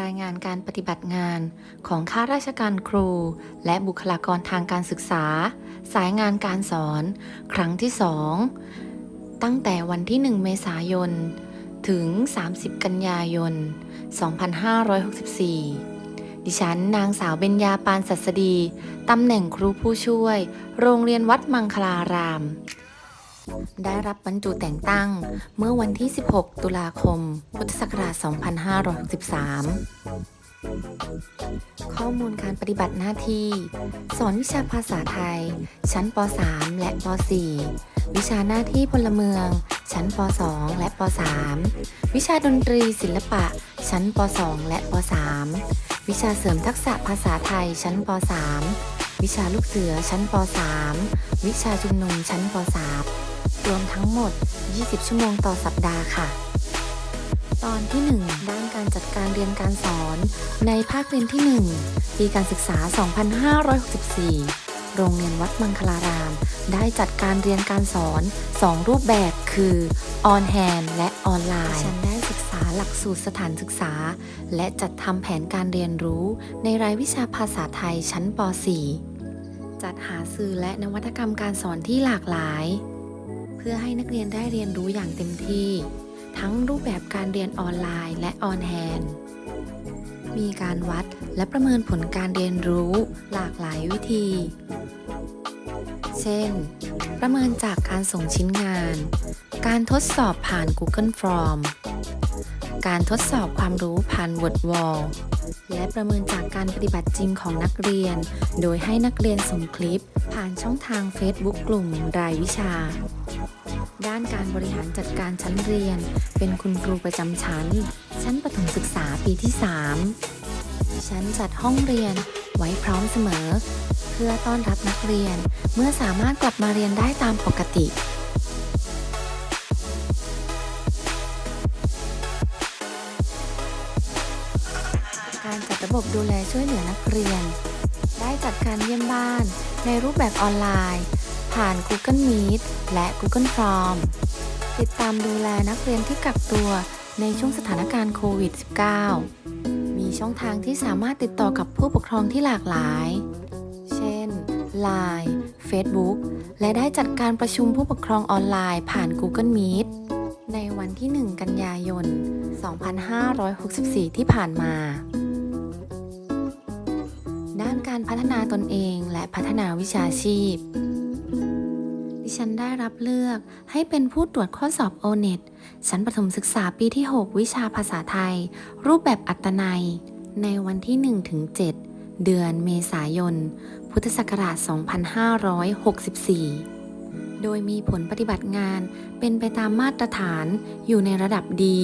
รายงานการปฏิบัติงานของข้าราชการครู และบุคลากรทางการศึกษา สายงานการสอน ครั้งที่ 2 ตั้งแต่วันที่ 1 เมษายน ถึง 30 กันยายน 2564 ดิฉันนางสาวเบญญาปานสัสดี ตำแหน่งครูผู้ช่วย โรงเรียนวัดมังคลาราม ได้รับบรรจุแต่งตั้งเมื่อวันที่ 16 ตุลาคม พุทธศักราช 2563 ข้อมูลการปฏิบัติหน้าที่ สอนวิชาภาษาไทย ชั้นป .3 และป .4 วิชาหน้าที่พลเมือง ชั้นป .2 และป .3 วิชาดนตรีศิลปะ ชั้นป .2 และป .3 วิชาเสริมทักษะภาษาไทย ชั้นป .3 วิชาลูกเสือชั้นป .3 วิชาชุมนุมชั้นป .3 รวมทั้งหมด 20 ชั่วโมงต่อสัปดาห์ค่ะ ตอนที่ 1 ด้านการจัดการเรียนการสอน ในภาคเรียนที่ 1 ปีการศึกษา 2564 โรงเรียนวัดมังคลาราม ได้จัดการเรียนการสอน 2 รูปแบบคือ on hand และออนไลน์ ฉันได้ศึกษาหลักสูตรสถานศึกษา และจัดทำแผนการเรียนรู้ ในรายวิชาภาษาไทยชั้นป .4 จัดหาสื่อและนวัตกรรมการสอนที่หลากหลาย พื่อให้นักเรียนได้เรียนรู้อย่างเต็มที่ ทั้งรูปแบบการเรียนออนไลน์และออนแฮนมีการวัดและประเมินผลการเรียนรู้หลากหลายวิธี เช่น ประเมินจากการส่งชิ้นงาน การทดสอบผ่าน Google Form การทดสอบความรู้ผ่าน Word Wall และประเมินจากการปฏิบัติจริงของนักเรียน โดยให้นักเรียนส่งคลิป ผ่านช่องทาง Facebook กลุ่มรายวิชา ด้านการบริหารจัดการชั้นเรียน เป็นคุณครูประจำชั้น ชั้นประถมศึกษาปีที่ 3 ชั้นจัดห้องเรียนไว้พร้อมเสมอ เพื่อต้อนรับนักเรียน เมื่อสามารถกลับมาเรียนได้ตามปกติ การจัดระบบดูแลช่วยเหลือนักเรียน ได้จัดการเยี่ยมบ้าน ในรูปแบบออนไลน์ ผ่าน Google Meet และ Google Form ติดตามดูแลนักเรียนที่กักตัวในช่วงสถานการณ์โควิด -19 มีช่องทางที่สามารถติดต่อกับผู้ปกครองที่หลากหลาย เช่น Line Facebook และได้จัดการประชุมผู้ปกครองออนไลน์ผ่าน Google Meet ในวันที่ 1 กันยายน 2564 ที่ผ่านมา การพัฒนาตนเองและพัฒนาวิชาชีพ ดิฉันได้รับเลือกให้เป็นผู้ตรวจข้อสอบ O-NET ชั้นประถมศึกษาปีที่ 6 วิชาภาษาไทย รูปแบบอัตนัย ในวันที่ 1-7 เดือนเมษายน พุทธศักราช 2564โดยมีผลปฏิบัติงานเป็นไปตามมาตรฐานอยู่ในระดับดี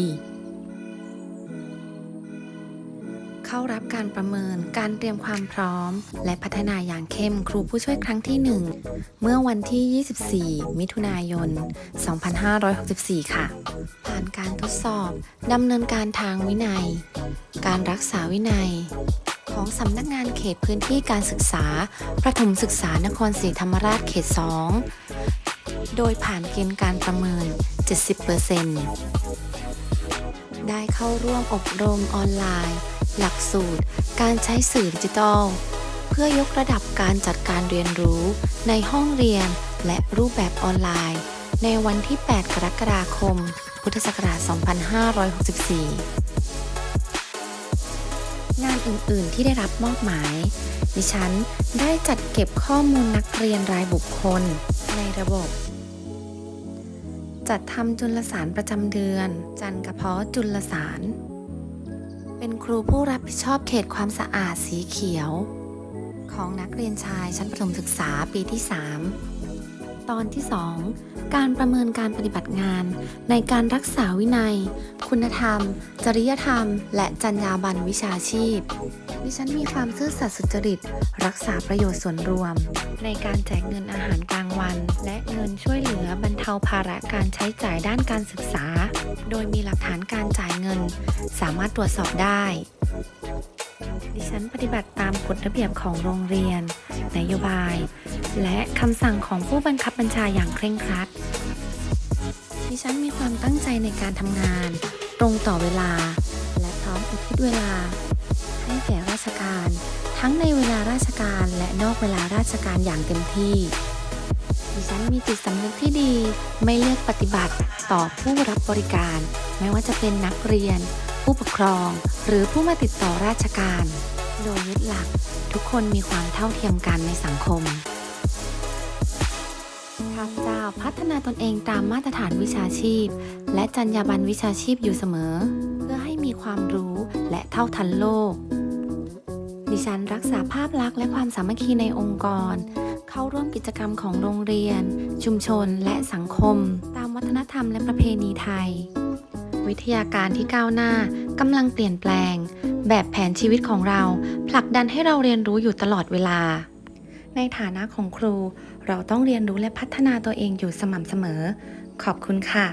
เข้ารับการประเมิน การเตรียมความพร้อม และพัฒนาอย่างเข้มครูผู้ช่วยครั้งที่ 1 เมื่อวันที่ 24 มิถุนายน 2564 ค่ะ ผ่านการทดสอบดำเนินการทางวินัย การรักษาวินัย ของสำนักงานเขตพื้นที่การศึกษา ประถมศึกษานครศรีธรรมราชเขต 2 โดยผ่านเกณฑ์การประเมิน 70% ได้เข้าร่วมอบรมออนไลน์ หลักสูตร การใช้สื่อดิจิทัล เพื่อยกระดับการจัดการเรียนรู้ ในห้องเรียนและรูปแบบออนไลน์ ในวันที่ 8 กรกฎาคม พุทธศักราช 2564 งานอื่น ๆ ที่ได้รับมอบหมาย ดิฉันได้จัดเก็บข้อมูลนักเรียนรายบุคคล ในระบบ จัดทำจุลสารประจำเดือน จันกระเพาะจุลสาร เป็นครูผู้รับผิดชอบเขตความสะอาดสีเขียว ของนักเรียนชายชั้นประถมศึกษาปีที่ 3 ตอนที่ 2 การประเมินการปฏิบัติงาน ในการรักษาวินัย คุณธรรม จริยธรรม และจรรยาบรรณวิชาชีพ ดิฉันมีความซื่อสัตย์สุจริต รักษาประโยชน์ส่วนรวม ในการแจกเงินอาหารกลางวัน และเงินช่วยเหลือบรรเทาภาระการใช้จ่ายด้านการศึกษา โดยมีหลักฐานการจ่ายเงิน สามารถตรวจสอบได้ดิฉันปฏิบัติตามกฎระเบียบของโรงเรียน นโยบาย และคำสั่งของผู้บังคับบัญชาอย่างเคร่งครัด ดิฉันมีความตั้งใจในการทำงาน ตรงต่อเวลา และพร้อมอุทิศเวลา ให้แก่ราชการ ทั้งในเวลาราชการและนอกเวลาราชการอย่างเต็มที่ ดิฉันมีจิตสำนึกที่ดี ไม่เลือกปฏิบัติต่อผู้รับบริการ ไม่ว่าจะเป็นนักเรียน ผู้ปกครอง หรือผู้มาติดต่อราชการ โดยยึดหลักทุกคนมีความเท่าเทียมกันในสังคม ข้าพเจ้าพัฒนาตนเองตามมาตรฐานวิชาชีพ และจรรยาบรรณวิชาชีพอยู่เสมอ เพื่อให้มีความรู้และเท่าทันโลก ดิฉันรักษาภาพลักษณ์และความสามัคคีในองค์กร เข้าร่วมกิจกรรมของโรงเรียน ชุมชนและสังคม ตามวัฒนธรรมและประเพณีไทย วิทยาการที่ก้าวหน้ากำลังเปลี่ยนแปลง แบบแผนชีวิตของเราผลักดันให้เราเรียนรู้อยู่ตลอดเวลา ในฐานะของครู เราต้องเรียนรู้และพัฒนาตัวเองอยู่สม่ำเสมอ ขอบคุณค่ะ